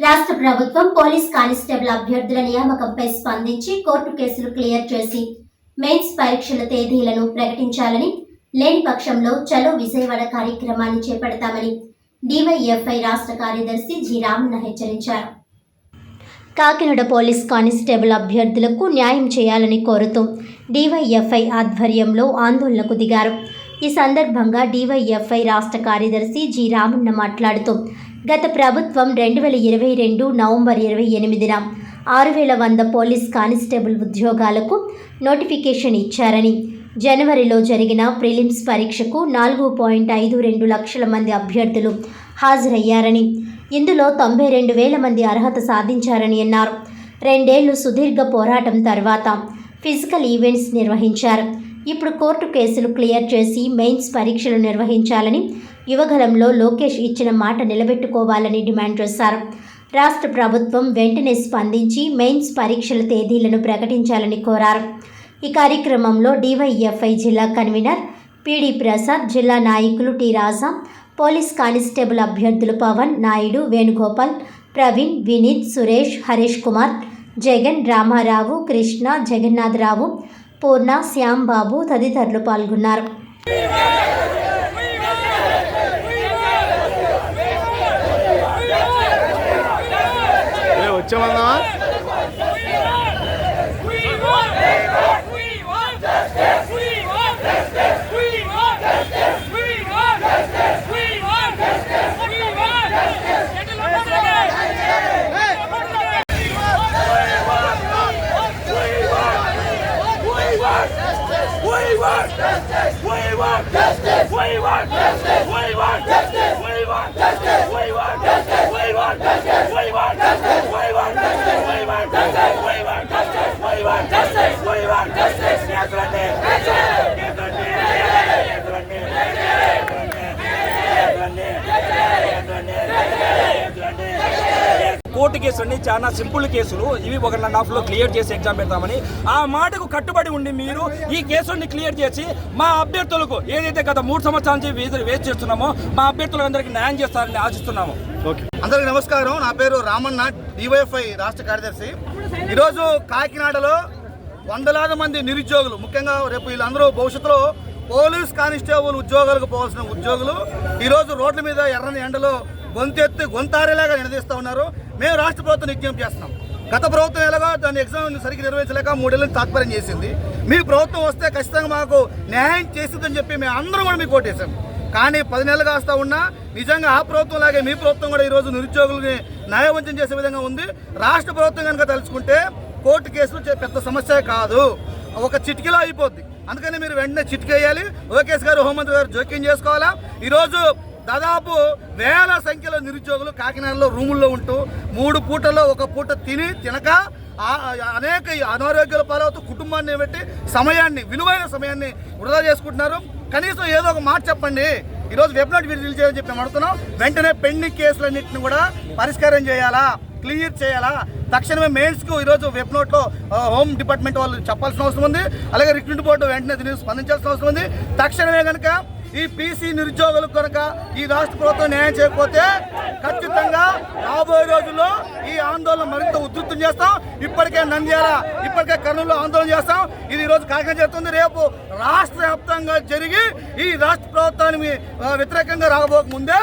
రాష్ట్ర ప్రభుత్వం police constable అభ్యర్థుల నియామకంపై స్పందించి కోర్టు కేసులు క్లియర్ చేసి మెయిన్స్ పరీక్షల తేదీలను ప్రకటించాలని లేని పక్షంలో చలో విజయవాడ కార్యక్రమాన్ని చేపడతామని డివైఎఫ్ఐ రాష్ట్ర కార్యదర్శి జి రామన్న హెచ్చరించారు. కాకినాడ పోలీస్ కానిస్టేబుల్ అభ్యర్థులకు న్యాయం చేయాలని కోరుతూ డివైఎఫ్ఐ ఆధ్వర్యంలో ఆందోళనకు దిగారు. ఈ సందర్భంగా డివైఎఫ్ఐ రాష్ట్ర కార్యదర్శి జి రామన్న మాట్లాడుతూ గత ప్రభుత్వం రెండు వేల ఇరవై రెండు నవంబర్ ఇరవై ఎనిమిదిన ఆరు వేల వంద పోలీస్ కానిస్టేబుల్ ఉద్యోగాలకు నోటిఫికేషన్ ఇచ్చారని. జనవరిలో జరిగిన ప్రిలిమ్స్ పరీక్షకు నాలుగు పాయింట్ ఐదు రెండు లక్షల మంది అభ్యర్థులు హాజరయ్యారని ఇందులో తొంభై రెండు వేల మంది అర్హత సాధించారని అన్నారు. రెండేళ్ళు సుదీర్ఘ పోరాటం తర్వాత ఫిజికల్ ఈవెంట్స్ నిర్వహించారు. ఇప్పుడు కోర్టు కేసులు క్లియర్ చేసి మెయిన్స్ పరీక్షలు నిర్వహించాలని యువగలంలో లోకేష్ ఇచ్చిన మాట నిలబెట్టుకోవాలని డిమాండ్ చేశారు. రాష్ట్ర ప్రభుత్వం వెంటనే స్పందించి మెయిన్స్ పరీక్షల తేదీలను ప్రకటించాలని కోరారు. ఈ కార్యక్రమంలో డివైఎఫ్ఐ జిల్లా కన్వీనర్ పిడి ప్రసాద్ జిల్లా నాయకులు టి రాజా పోలీస్ కానిస్టేబుల్ అభ్యర్థులు పవన్ నాయుడు వేణుగోపాల్ ప్రవీణ్ వినీత్ సురేష్ హరీష్ కుమార్ జగన్ రామారావు కృష్ణ జగన్నాథరావు పూర్ణ శ్యాంబాబు తదితరులు పాల్గొన్నారు. We Bangla justice. We want justice! We want justice! We want justice! We want justice! We want court కేసులన్నీ చాలా సింపుల్ కేసులు. ఇవి ఒక అండ్ హాఫ్లో క్లియర్ చేసి ఎగ్జామ్ పెడతామని. ఆ మాటకు కట్టుబడి ఉండి మీరు ఈ కేసుల్ని క్లియర్ చేసి మా అభ్యర్థులకు ఏదైతే గత మూడు సంవత్సరాల నుంచి వేస్ట్ చేస్తున్నామో మా అభ్యర్థులందరికీ న్యాయం చేస్తారని ఆశిస్తున్నాము. ఓకే. అందరికి నమస్కారం. నా పేరు రామన్న డివైఎఫ్ఐ రాష్ట్ర కార్యదర్శి. ఈరోజు కాకినాడలో వందలాది మంది నిరుద్యోగులు ముఖ్యంగా రేపు వీళ్ళందరూ భవిష్యత్తులో పోలీస్ కానిస్టేబుల్ ఉద్యోగాలకు పోవాల్సిన ఉద్యోగులు ఈరోజు రోడ్ల మీద ఎర్రని ఎండలో గొంతెత్తి గొంతారేలాగా నిలదీస్తూ ఉన్నారు. మేము రాష్ట్ర ప్రభుత్వం విజ్ఞప్తి చేస్తున్నాం. గత ప్రభుత్వం ఎలాగో దాని ఎగ్జామ్ సరిగ్గా నిర్వహించలేక మూడేళ్ళని తాత్పర్యం చేసింది. మీ ప్రభుత్వం వస్తే ఖచ్చితంగా మాకు న్యాయం చేసిందని చెప్పి మేము అందరం కూడా మీకు ఓటేసాం. కానీ పది నెలలు కాస్తా ఉన్నా నిజంగా ఆ ప్రభుత్వం లాగే మీ ప్రభుత్వం కూడా ఈరోజు నిరుద్యోగులని న్యాయవంతం చేసే విధంగా ఉంది. రాష్ట్ర ప్రభుత్వం కనుక తలుచుకుంటే కోర్టు కేసులు పెద్ద సమస్య కాదు. ఒక చిటికీలో అయిపోద్ది. అందుకని మీరు వెంటనే చిటికేయాలి. లోకేష్ గారు హోంమంత్రి గారు జోక్యం చేసుకోవాలా? ఈరోజు దాదాపు వేల సంఖ్యలో నిరుద్యోగులు కాకినాడలో రూముల్లో ఉంటూ మూడు పూటల్లో ఒక పూట తిని తినక అనేక అనారోగ్యాల పాలవుతూ కుటుంబాన్ని పెట్టి సమయాన్ని విలువైన సమయాన్ని వృధా చేసుకుంటున్నారు. కనీసం ఏదో ఒక మాట చెప్పండి. ఈరోజు వెబ్నాట్ విడుదల రిలీజ్ చేయని చెప్పి మేము అడుగుతున్నాం. వెంటనే పెండింగ్ కేసులన్నింటిని కూడా పరిష్కారం చేయాలా? క్లియర్ చేయాలా? తక్షణమే మెయిన్స్కు ఈరోజు వెబ్ నోట్లో హోమ్ డిపార్ట్మెంట్ వాళ్ళు చెప్పాల్సిన అవసరం ఉంది. అలాగే రిక్రూట్ బోర్డు వెంటనే దీనికి స్పందించాల్సిన అవసరం ఉంది. తక్షణమే కనుక ఈ పీసీ నిరుద్యోగులకు కనుక ఈ రాష్ట్ర ప్రభుత్వం న్యాయం చేయకపోతే ఖచ్చితంగా రాబోయే రోజుల్లో ఈ ఆందోళన మరింత ఉధృతం చేస్తాం. ఇప్పటికే నంద్యాల ఇప్పటికే కర్నూలు ఆందోళన చేస్తాం. ఇది ఈరోజు రోజు కాకినాడ రేపు రాష్ట్ర వ్యాప్తంగా జరిగి ఈ రాష్ట్ర ప్రభుత్వానికి వ్యతిరేకంగా రాబోక ముందే